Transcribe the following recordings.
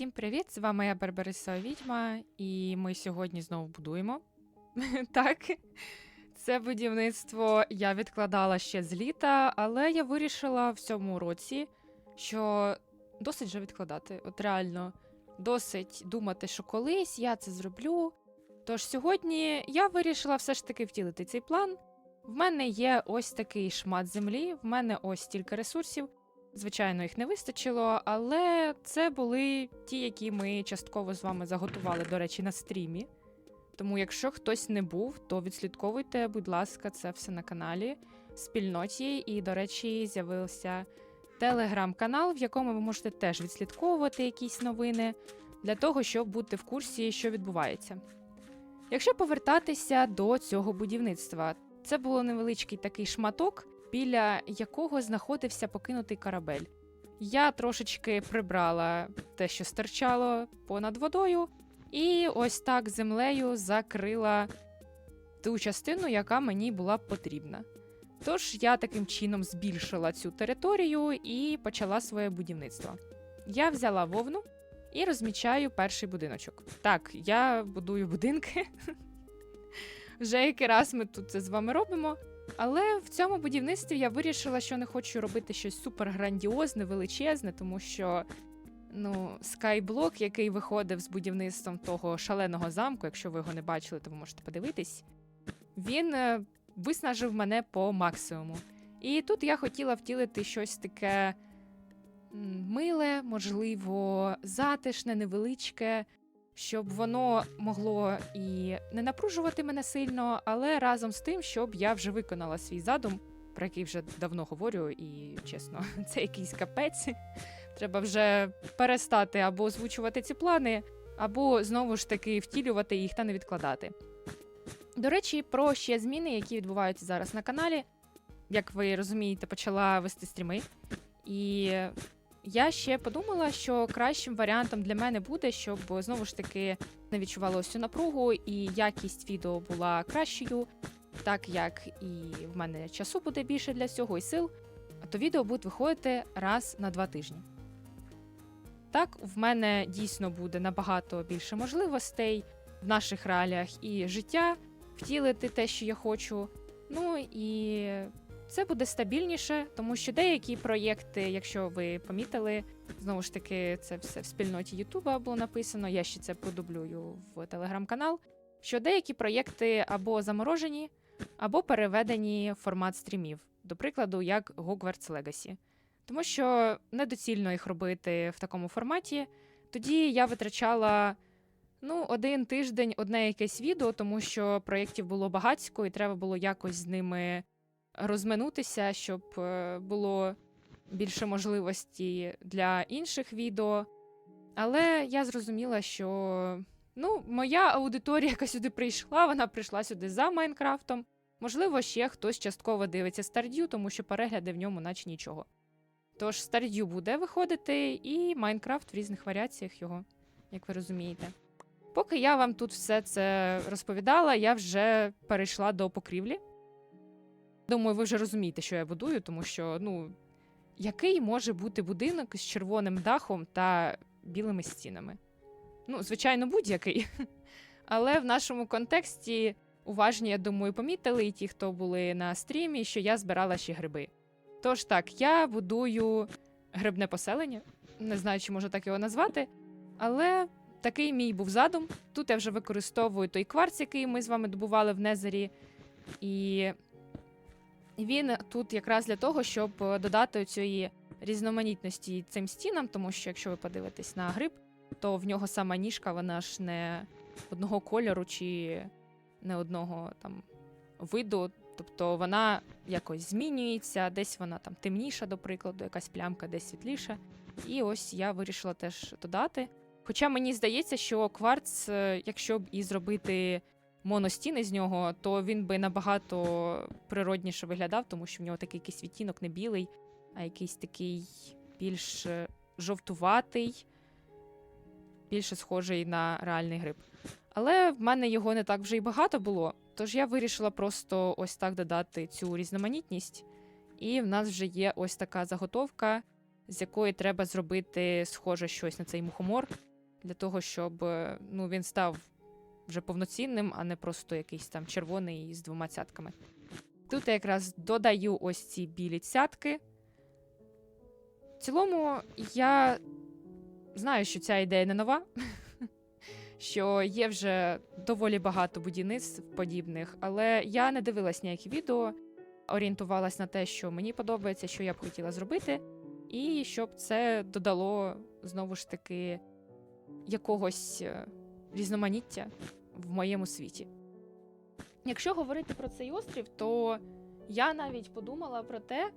Всім привіт! З вами я Барбарисова Відьма, і ми сьогодні знову будуємо. так, це будівництво я відкладала ще з літа, але я вирішила в цьому році, що досить вже відкладати. От реально, досить думати, що колись я це зроблю. Тож сьогодні я вирішила все ж таки втілити цей план. В мене є ось такий шмат землі, в мене ось стільки ресурсів. Звичайно, їх не вистачило, але це були ті, які ми частково з вами заготували, до речі, на стрімі. Тому, якщо хтось не був, то відслідковуйте, будь ласка, це все на каналі, в спільноті. І, до речі, з'явився телеграм-канал, в якому ви можете теж відслідковувати якісь новини для того, щоб бути в курсі, що відбувається. Якщо повертатися до цього будівництва, це було невеличкий такий шматок, біля якого знаходився покинутий корабель. Я трошечки прибрала те, що стирчало понад водою, і ось так землею закрила ту частину, яка мені була потрібна. Тож я таким чином збільшила цю територію і почала своє будівництво. Я взяла вовну і розмічаю перший будиночок. Так, я будую будинки. Вже який раз ми тут це з вами робимо. Але в цьому будівництві я вирішила, що не хочу робити щось супер грандіозне, величезне, тому що ну, скайблок, який виходив з будівництвом того шаленого замку, якщо ви його не бачили, то ви можете подивитись, він е, виснажив мене по максимуму. І тут я хотіла втілити щось таке миле, можливо, затишне, невеличке, щоб воно могло і не напружувати мене сильно, але разом з тим, щоб я вже виконала свій задум, про який вже давно говорю, і чесно, це якийсь капець. Треба вже перестати або озвучувати ці плани, або знову ж таки втілювати їх та не відкладати. До речі, про ще зміни, які відбуваються зараз на каналі. Як ви розумієте, почала вести стріми. І я ще подумала, що кращим варіантом для мене буде, щоб знову ж таки не відчувалося цю напругу, і якість відео була кращою, так як і в мене часу буде більше для цього і сил, то відео будуть виходити раз на два тижні. Так, в мене дійсно буде набагато більше можливостей в наших реаліях і життя втілити те, що я хочу. Ну і це буде стабільніше, тому що деякі проєкти, якщо ви помітили, знову ж таки, це все в спільноті Ютуба було написано. Я ще це продублюю в телеграм-канал. Що деякі проєкти або заморожені, або переведені в формат стрімів, до прикладу, як Hogwarts Legacy. Тому що недоцільно їх робити в такому форматі. Тоді я витрачала ну, один тиждень одне якесь відео, тому що проєктів було багатько, і треба було якось з ними розминутися, щоб е, було більше можливості для інших відео. Але я зрозуміла, що ну, моя аудиторія, яка сюди прийшла, вона прийшла сюди за Майнкрафтом. Можливо, ще хтось частково дивиться Stardew, тому що перегляди в ньому, наче нічого. Тож Stardew буде виходити, і Майнкрафт в різних варіаціях його, як ви розумієте. Поки я вам тут все це розповідала, я вже перейшла до покрівлі. Думаю, ви вже розумієте, що я будую, тому що, ну, який може бути будинок з червоним дахом та білими стінами? Ну, звичайно, будь-який. Але в нашому контексті уважні, я думаю, помітили і ті, хто були на стрімі, що я збирала ще гриби. Тож так, я будую грибне поселення, не знаю, чи можу так його назвати, але такий мій був задум. Тут я вже використовую той кварц, який ми з вами добували в Незері. І він тут якраз для того, щоб додати цієї різноманітності цим стінам, тому що якщо ви подивитесь на гриб, то в нього сама ніжка, вона ж не одного кольору чи не одного там виду. Тобто вона якось змінюється, десь вона там темніша, до прикладу, якась плямка, десь світліша. І ось я вирішила теж додати. Хоча мені здається, що кварц, е, якщо б і зробити моностіни з нього, то він би набагато природніше виглядав, тому що в нього такий якийсь відтінок не білий, а якийсь такий більш е, жовтуватий, більше схожий на реальний гриб. Але в мене його не так вже й багато було, тож я вирішила просто ось так додати цю різноманітність. І в нас вже є ось така заготовка з якої треба зробити схоже щось на цей мухомор, для того, щоб е, ну, він став вже повноцінним, а не просто якийсь там червоний з двома цятками. Тут я якраз додаю ось ці білі цятки. В цілому, я знаю, що ця ідея не нова, що є вже доволі багато будівництв подібних, але я не дивилась ніякі відео, орієнтувалась на те, що мені подобається, що я б хотіла зробити, і щоб це додало знову ж таки якогось е, різноманіття в моєму світі. Якщо говорити про цей острів, то я навіть подумала про те,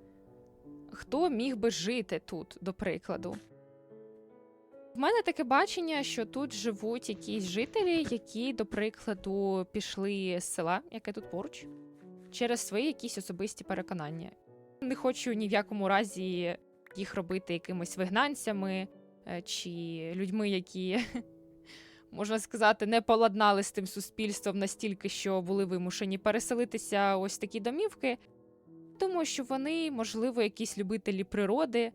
хто міг би жити тут, до прикладу. В мене таке бачення, що тут живуть якісь жителі, які, до прикладу, пішли з села, яке тут поруч, через свої якісь особисті переконання. Не хочу ні в якому разі їх робити якимись вигнанцями е, чи людьми, які, можна сказати, не поладнали з тим суспільством настільки, що були вимушені переселитися ось такі домівки. Думаю, що вони, можливо, якісь любителі природи.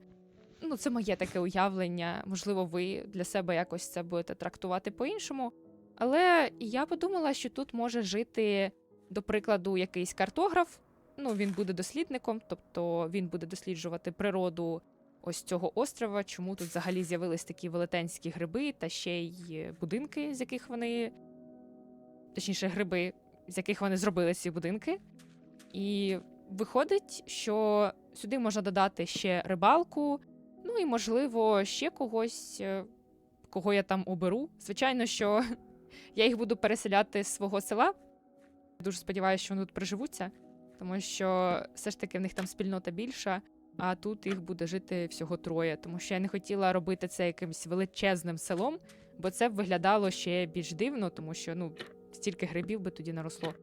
Ну, це моє таке уявлення. Можливо, ви для себе якось це будете трактувати по-іншому. Але я подумала, що тут може жити, до прикладу, якийсь картограф. Ну, він буде дослідником, тобто він буде досліджувати природу ось цього острова, чому тут взагалі з'явились такі велетенські гриби, та ще й будинки, з яких вони, точніше, гриби, з яких вони зробили ці будинки. І виходить, що сюди можна додати ще рибалку, ну і, можливо, ще когось, е, кого я там оберу. Звичайно, що я їх буду переселяти з свого села. Дуже сподіваюся, що вони тут приживуться, тому що все ж таки в них там спільнота більша, а тут їх буде жити всього троє. Тому що я не хотіла робити це якимось величезним селом, бо це б виглядало ще більш дивно, тому що ну, стільки грибів би тоді наросло.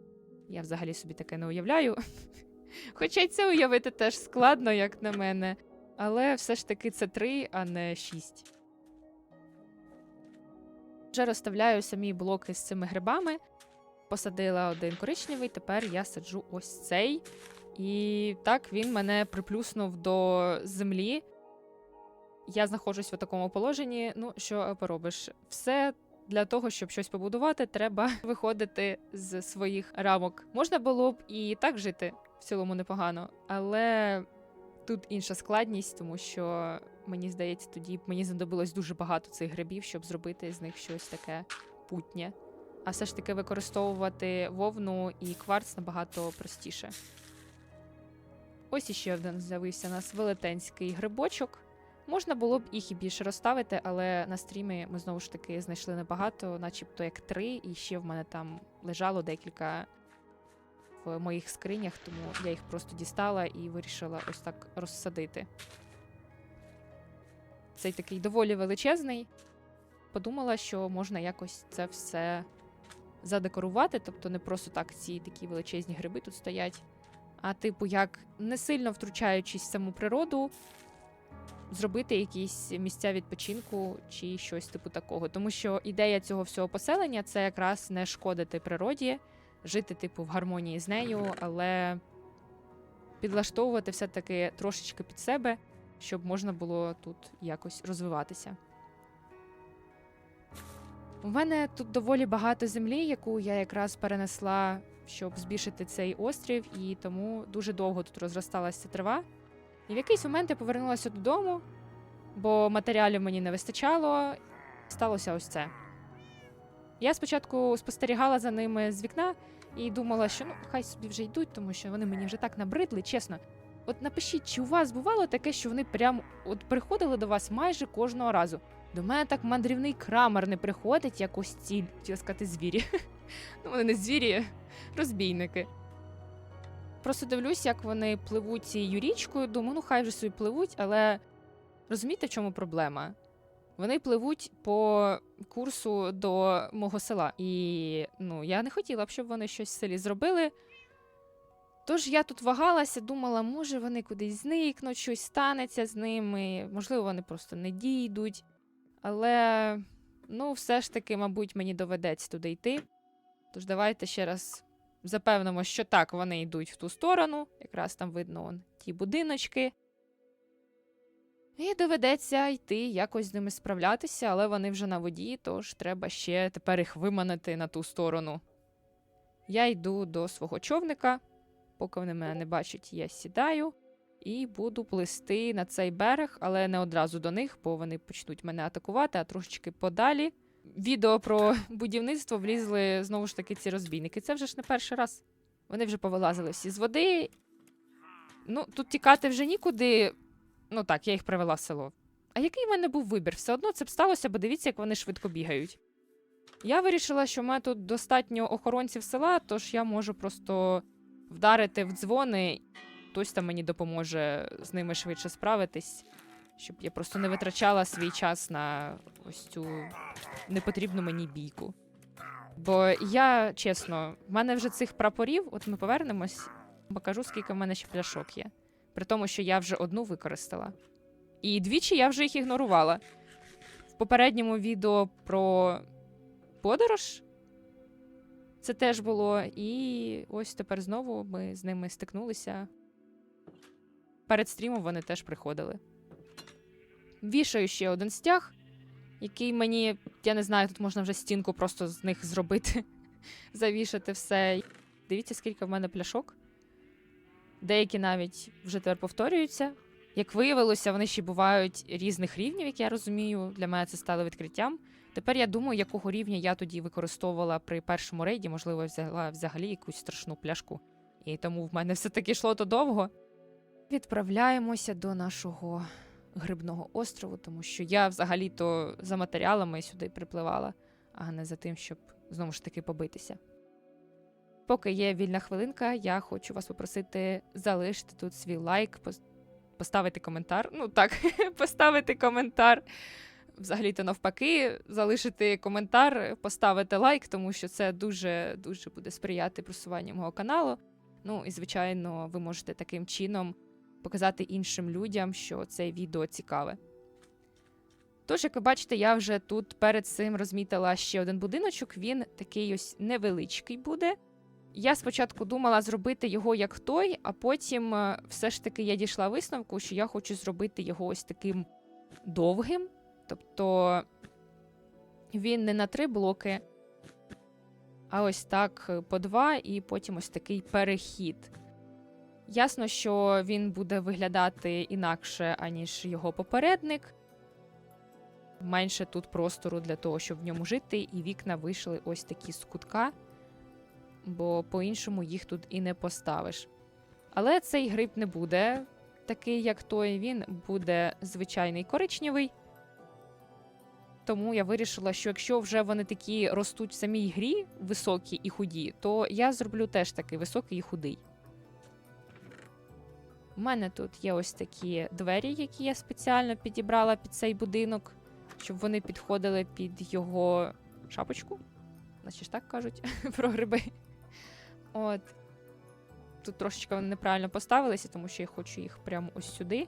Я взагалі собі таке не уявляю. Хоча й це уявити теж складно, як на мене. Але все ж таки це три, а не шість. Вже розставляю самі блоки з цими грибами. Посадила один коричневий, тепер я саджу ось цей. І так він мене приплюснув до землі. Я знаходжусь в такому положенні. Ну, що поробиш? Все для того, щоб щось побудувати, треба виходити з своїх рамок. Можна було б і так жити в цілому непогано, але тут інша складність, тому що мені здається, тоді мені знадобилось дуже багато цих грибів, щоб зробити з них щось таке путнє. А все ж таки використовувати вовну і кварц набагато простіше. Ось іще один з'явився у нас велетенський грибочок. Можна було б їх і більше розставити, але на стрімі ми знову ж таки знайшли небагато, начебто як три, і ще в мене там лежало декілька в моїх скринях, тому я їх просто дістала і вирішила ось так розсадити. Цей такий доволі величезний. Подумала, що можна якось це все задекорувати, тобто не просто так ці такі величезні гриби тут стоять, а типу, як не сильно втручаючись в саму природу, зробити якісь місця відпочинку чи щось типу такого. Тому що ідея цього всього поселення це якраз не шкодити природі, жити, типу, в гармонії з нею, але підлаштовувати все-таки трошечки під себе, щоб можна було тут якось розвиватися. У мене тут доволі багато землі, яку я якраз перенесла, щоб збільшити цей острів, і тому дуже довго тут розросталася трава. І в якийсь момент я повернулася додому, бо матеріалів мені не вистачало. Сталося ось це. Я спочатку спостерігала за ними з вікна і думала, що ну хай собі вже йдуть, тому що вони мені вже так набридли, чесно. От напишіть, чи у вас бувало таке, що вони прям от приходили до вас майже кожного разу. До мене так мандрівний крамер не приходить, як ось ці, хотіла сказати, звірі. Ну, вони не звірі, розбійники. Просто дивлюсь, як вони пливуть цією річкою. Думаю, ну хай вже собі пливуть, але розумієте, в чому проблема? Вони пливуть по курсу до мого села. І ну, я не хотіла б, щоб вони щось в селі зробили. Тож я тут вагалася, думала, може вони кудись зникнуть, щось станеться з ними, можливо, вони просто не дійдуть. Але, ну, все ж таки, мабуть, мені доведеться туди йти. Тож давайте ще раз запевнимо, що так, вони йдуть в ту сторону. Якраз там видно вон, ті будиночки. І доведеться йти якось з ними справлятися, але вони вже на воді, тож треба ще тепер їх виманити на ту сторону. Я йду до свого човника, поки вони мене не бачать, я сідаю і буду плисти на цей берег, але не одразу до них, бо вони почнуть мене атакувати, а трошечки подалі. Відео про будівництво влізли знову ж таки ці розбійники. Це вже ж не перший раз. Вони вже повилазили всі з води. Ну, тут тікати вже нікуди. Ну так, я їх привела в село. А який в мене був вибір? Все одно це б сталося, бо дивіться, як вони швидко бігають. Я вирішила, що в мене тут достатньо охоронців села, тож я можу просто вдарити в дзвони, хтось там мені допоможе з ними швидше справитись, щоб я просто не витрачала свій час на ось цю непотрібну мені бійку. Бо я, чесно, в мене вже цих прапорів, от ми повернемось, покажу, скільки в мене ще пляшок є. При тому, що я вже одну використала. І двічі я вже їх ігнорувала. В попередньому відео про подорож це теж було. І ось тепер знову ми з ними стикнулися. Перед стрімом вони теж приходили. Вішаю ще один стяг, який мені, я не знаю, тут можна вже стінку просто з них зробити, завішати все. Дивіться, скільки в мене пляшок. Деякі навіть вже тепер повторюються. Як виявилося, вони ще бувають різних рівнів, як я розумію. Для мене це стало відкриттям. Тепер я думаю, якого рівня я тоді використовувала при першому рейді, можливо, взяла взагалі якусь страшну пляшку. І тому в мене все таки йшло то довго. Відправляємося до нашого грибного острову, тому що я взагалі-то за матеріалами сюди припливала, а не за тим, щоб знову ж таки побитися. Поки є вільна хвилинка, я хочу вас попросити залишити тут свій лайк, поставити коментар. Ну так, поставити коментар. Взагалі-то навпаки, залишити коментар, поставити лайк, тому що це дуже дуже буде сприяти просуванню мого каналу. Ну і звичайно, ви можете таким чином показати іншим людям, що це відео цікаве. Тож, як ви бачите, я вже тут перед цим розмітила ще один будиночок. Він такий ось невеличкий буде. Я спочатку думала зробити його як той, а потім е, все ж таки я дійшла висновку, що я хочу зробити його ось таким довгим. Тобто він не на три блоки, а ось так е, по два, і потім ось такий перехід. Ясно, що він буде виглядати інакше, аніж його попередник. Менше тут простору для того, щоб в ньому жити, і вікна вийшли ось такі з кутка, бо по-іншому їх тут і не поставиш. Але цей гриб не буде такий, як той, він буде звичайний коричневий. Тому я вирішила, що якщо вже вони такі ростуть в самій грі, високі і худі, то я зроблю теж такий високий і худий. У мене тут є ось такі двері, які я спеціально підібрала під цей будинок, щоб вони підходили під його шапочку. Значить так кажуть про гриби. От. Тут трошечки вони неправильно поставилися, тому що я хочу їх прямо ось сюди.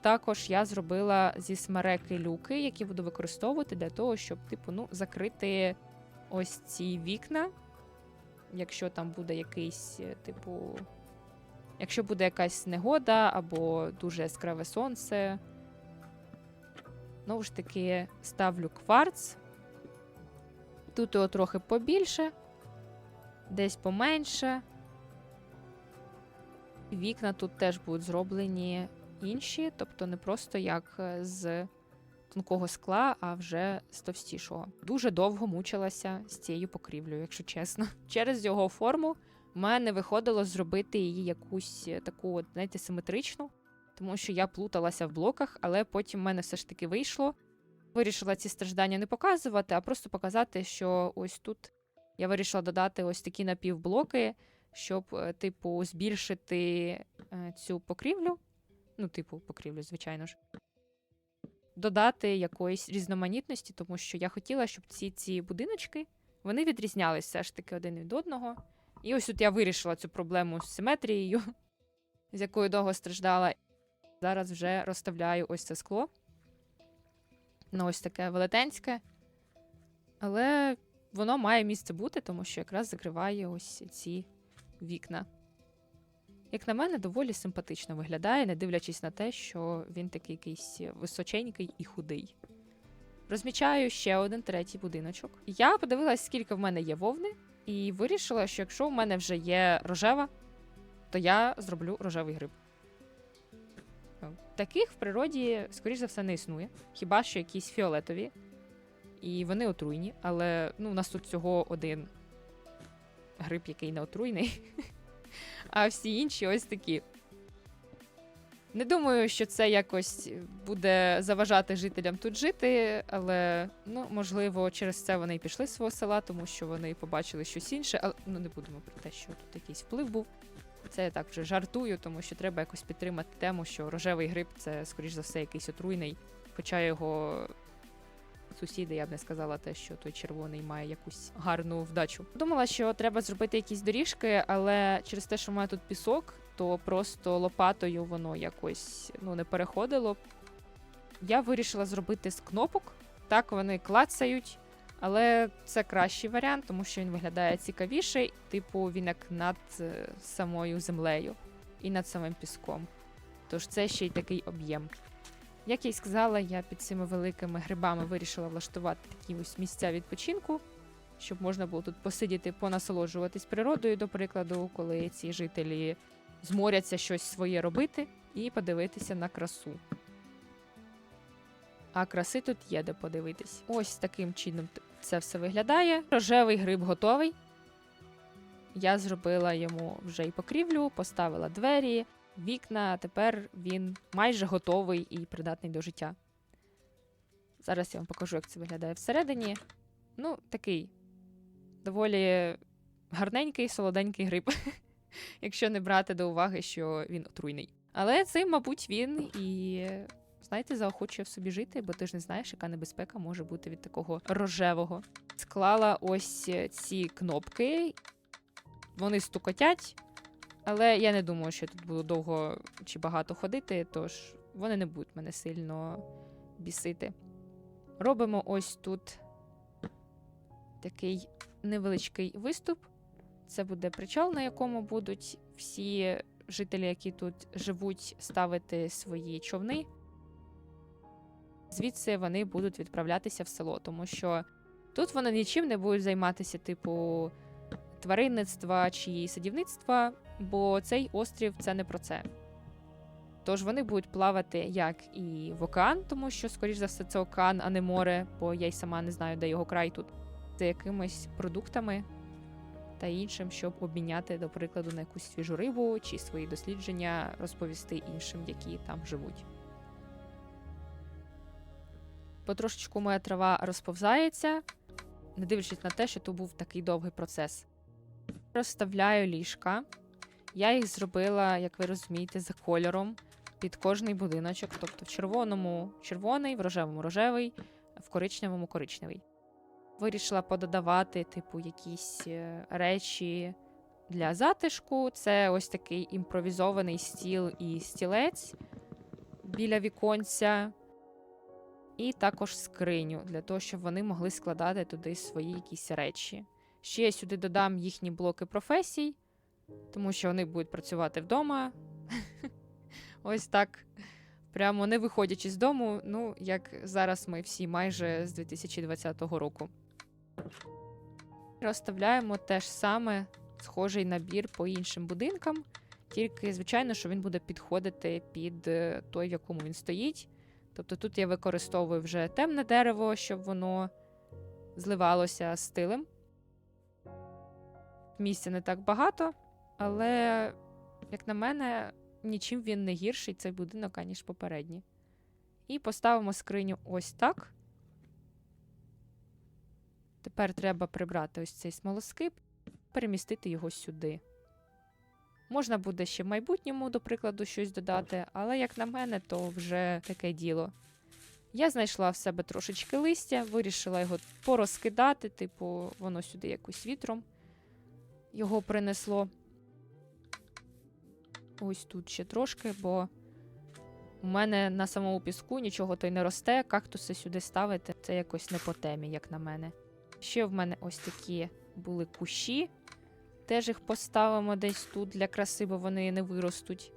Також я зробила зі смереки люки, які буду використовувати для того, щоб, типу, ну, закрити ось ці вікна. Якщо там буде якийсь, е, типу, якщо буде якась негода або дуже яскраве сонце. Знову ж таки, ставлю кварц. Тут його трохи побільше, десь поменше. Вікна тут теж будуть зроблені інші, тобто не просто як е, з тонкого скла, а вже з товстішого. Дуже довго мучилася з цією покрівлею, якщо чесно. Через його форму в мене виходило зробити її якусь е, таку, знаєте, симетричну, тому що я плуталася в блоках, але потім в мене все ж таки вийшло. Вирішила ці страждання не показувати, а просто показати, що ось тут я вирішила додати ось такі напівблоки, щоб, е, типу, збільшити е, цю покрівлю. Ну, типу, покрівлю, звичайно ж. Додати якоїсь різноманітності, тому що я хотіла, щоб ці ці будиночки вони відрізнялись все ж таки один від одного. І ось тут я вирішила цю проблему з симетрією, з якою довго страждала. Зараз вже розставляю ось це скло. Ну, ось таке велетенське. Але воно має місце бути, тому що якраз закриває ось ці вікна. Як на мене, доволі симпатично виглядає, не дивлячись на те, що він такий якийсь височенький і худий. Розмічаю ще один третій будиночок. Я подивилась, скільки в мене є вовни, і вирішила, що якщо в мене вже є рожева, то я зроблю рожевий гриб. Таких в природі, скоріш за все, не існує. Хіба що якісь фіолетові. І вони отруйні, але ну, у нас тут всього один гриб, який не отруйний. А всі інші ось такі. Не думаю, що це якось буде заважати жителям тут жити, але ну, можливо, через це вони і пішли з свого села, тому що вони побачили щось інше. Але ну не будемо про те, що тут якийсь вплив був. Це я так вже жартую, тому що треба якось підтримати тему, що рожевий гриб це, скоріш за все, якийсь отруйний. Хоча його сусіди, я б не сказала те, що той червоний має якусь гарну вдачу. Думала, що треба зробити якісь доріжки, але через те, що має тут пісок, то просто лопатою воно якось ну, не переходило. Я вирішила зробити з кнопок. Так, вони клацають, але це кращий варіант, тому що він виглядає цікавіше, типу він як над е, самою землею і над самим піском. Тож це ще й такий об'єм. Як я й сказала, я під цими великими грибами вирішила влаштувати такі ось місця відпочинку, щоб можна було тут посидіти, понасолоджуватись природою, до прикладу, коли ці жителі зморяться щось своє робити і подивитися на красу. А краси тут є де подивитись. Ось таким чином це все виглядає. Рожевий гриб готовий. Я зробила йому вже і покрівлю, поставила двері, вікна. Тепер він майже готовий і придатний до життя. Зараз я вам покажу, як це виглядає всередині. Ну, такий доволі гарненький, солоденький гриб, якщо не брати до уваги, що він отруйний. Але цим, мабуть, він і, знаєте, заохочує в собі жити, бо ти ж не знаєш, яка небезпека може бути від такого рожевого. Склала ось ці кнопки, вони стукотять, але я не думаю, що я тут буду довго чи багато ходити, тож вони не будуть мене сильно бісити. Робимо ось тут такий невеличкий виступ. Це буде причал, на якому будуть всі жителі, які тут живуть, ставити свої човни. Звідси вони будуть відправлятися в село, тому що тут вони нічим не будуть займатися, типу тваринництва чи садівництва, бо цей острів це не про це. Тож вони будуть плавати як і в океан, тому що, скоріш за все, це океан, а не море, бо я й сама не знаю, де його край тут. З якимись продуктами та іншим, щоб обміняти, до прикладу, на якусь свіжу рибу чи свої дослідження розповісти іншим, які там живуть. Потрошечку моя трава розповзається, не дивлячись на те, що тут був такий довгий процес. Розставляю ліжка. Я їх зробила, як ви розумієте, за кольором під кожний будиночок. Тобто в червоному червоний, в рожевому рожевий, в коричневому коричневий. Вирішила пододавати, типу, якісь е, речі для затишку. Це ось такий імпровізований стіл і стілець біля віконця. І також скриню для того, щоб вони могли складати туди свої якісь речі. Ще я сюди додам їхні блоки професій, тому що вони будуть працювати вдома. Ось так. Прямо не виходячи з дому, ну, як зараз ми всі майже з 2020 року. Розставляємо те ж саме схожий набір по іншим будинкам, тільки, звичайно, що він буде підходити під е, той, в якому він стоїть. Тобто тут я використовую вже темне дерево, щоб воно зливалося стилем. Місця не так багато, але, як на мене, нічим він не гірший цей будинок, аніж попередній. І поставимо скриню ось так. Тепер треба прибрати ось цей смолоскип, перемістити його сюди. Можна буде ще в майбутньому, до прикладу, щось додати, але, як на мене, то вже таке діло. Я знайшла в себе трошечки листя, вирішила його порозкидати, типу, воно сюди якось вітром його принесло. Ось тут ще трошки, бо у мене на самому піску нічого то й не росте, кактуси сюди ставити це якось не по темі, як на мене. Ще в мене ось такі були кущі. теж їх поставимо десь тут для краси, бо вони не виростуть.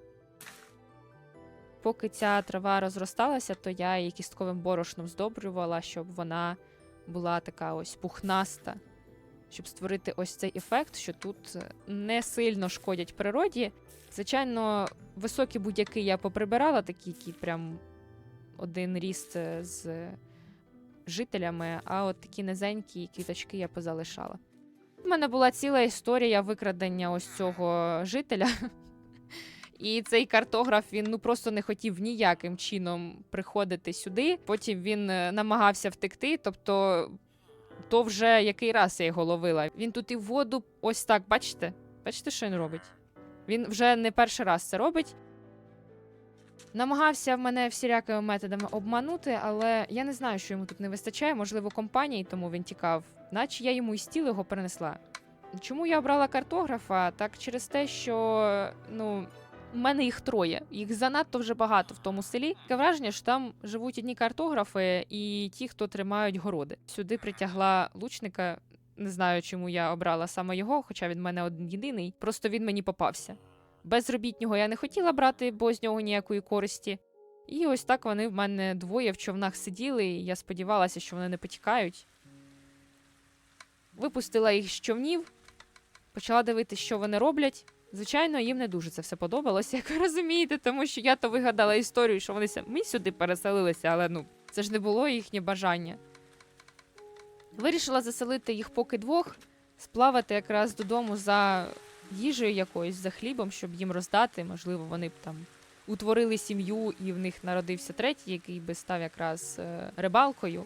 Поки ця трава розросталася, то я її кістковим борошном здобрювала, щоб вона була така ось пухнаста, щоб створити ось цей ефект, що тут е, не сильно шкодять природі. Звичайно, високі будь-які я поприбирала, такі, які прям один ріст е, з жителями, а от такі низенькі квіточки я позалишала. У мене була ціла історія викрадення ось цього жителя. І цей картограф він ну просто не хотів ніяким чином приходити сюди. Потім він е, намагався втекти. Тобто, то вже який раз я його ловила. Він тут і воду, ось так, бачите? Бачите, що він робить? Він вже не перший раз це робить. Намагався мене всілякими методами обманути, але я не знаю, що йому тут не вистачає. Можливо, компанії, тому він тікав. Наче я йому і стіл його перенесла. Чому я обрала картографа? Так через те, що ну. У мене їх троє. Їх занадто вже багато в тому селі. Таке враження, що там живуть одні картографи і ті, хто тримають городи. Сюди притягла лучника. Не знаю, чому я обрала саме його, хоча він в мене один єдиний. Просто він мені попався. Безробітнього я не хотіла брати, бо з нього ніякої користі. І ось так вони в мене двоє в човнах сиділи, і я сподівалася, що вони не потікають. Випустила їх з човнів, почала дивитися, що вони роблять. Звичайно, їм не дуже це все подобалося, як ви розумієте, тому що я то вигадала історію, що вони самі сюди переселилися, але ну, це ж не було їхнє бажання. Вирішила заселити їх поки двох, сплавати якраз додому за їжею якоюсь, за хлібом, щоб їм роздати. Можливо, вони б там утворили сім'ю, і в них народився третій, який би став якраз е, рибалкою.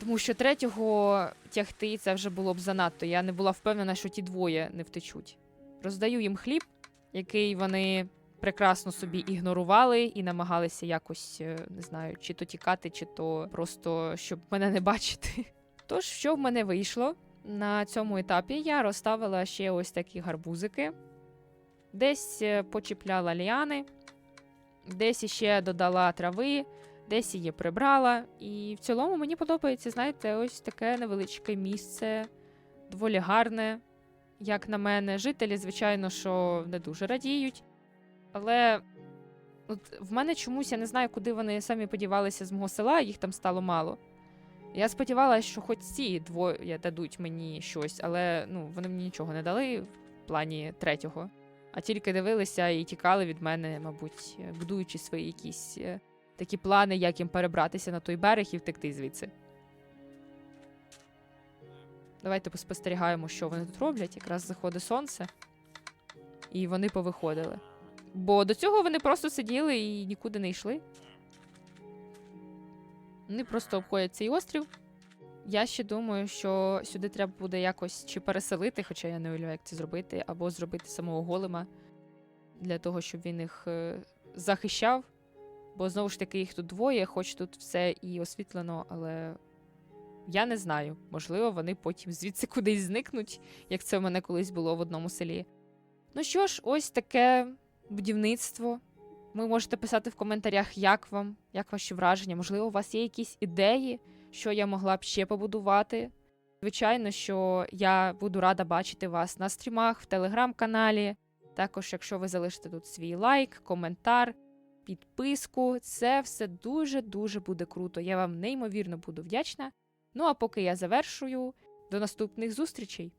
Тому що третього тягти це вже було б занадто. Я не була впевнена, що ті двоє не втечуть. Роздаю їм хліб, який вони прекрасно собі ігнорували і намагалися якось, е, не знаю, чи то тікати, чи то просто щоб мене не бачити. Тож, що в мене вийшло на цьому етапі, я розставила ще ось такі гарбузики, десь е, почіпляла ліани, десь іще додала трави, десь її прибрала. І в цілому мені подобається, знаєте, ось таке невеличке місце, доволі гарне як на мене. Жителі, звичайно, що не дуже радіють. Але от в мене чомусь я не знаю, куди вони самі подівалися з мого села, їх там стало мало. Я сподівалася, що хоч ці двоє дадуть мені щось, але ну, вони мені нічого не дали в плані третього. А тільки дивилися і тікали від мене, мабуть, будуючи свої якісь е, такі плани, як їм перебратися на той берег і втекти звідси. Давайте поспостерігаємо, що вони тут роблять. Якраз заходить сонце, і вони повиходили. Бо до цього вони просто сиділи і нікуди не йшли. Вони просто обходять цей острів. Я ще думаю, що сюди треба буде якось чи переселити, хоча я не уявляю, як це зробити, або зробити самого голема для того, щоб він їх е, захищав. Бо знову ж таки, їх тут двоє, хоч тут все і освітлено, але я не знаю. Можливо, вони потім звідси кудись зникнуть, як це в мене колись було в одному селі. Ну що ж, ось таке будівництво. Ви можете писати в коментарях, як вам, як ваші враження. Можливо, у вас є якісь ідеї, що я могла б ще побудувати. Звичайно, що я буду рада бачити вас на стрімах, в телеграм-каналі. Також, якщо ви залишите тут свій лайк, коментар, підписку, це все дуже-дуже буде круто. Я вам неймовірно буду вдячна. Ну а поки я завершую, до наступних зустрічей!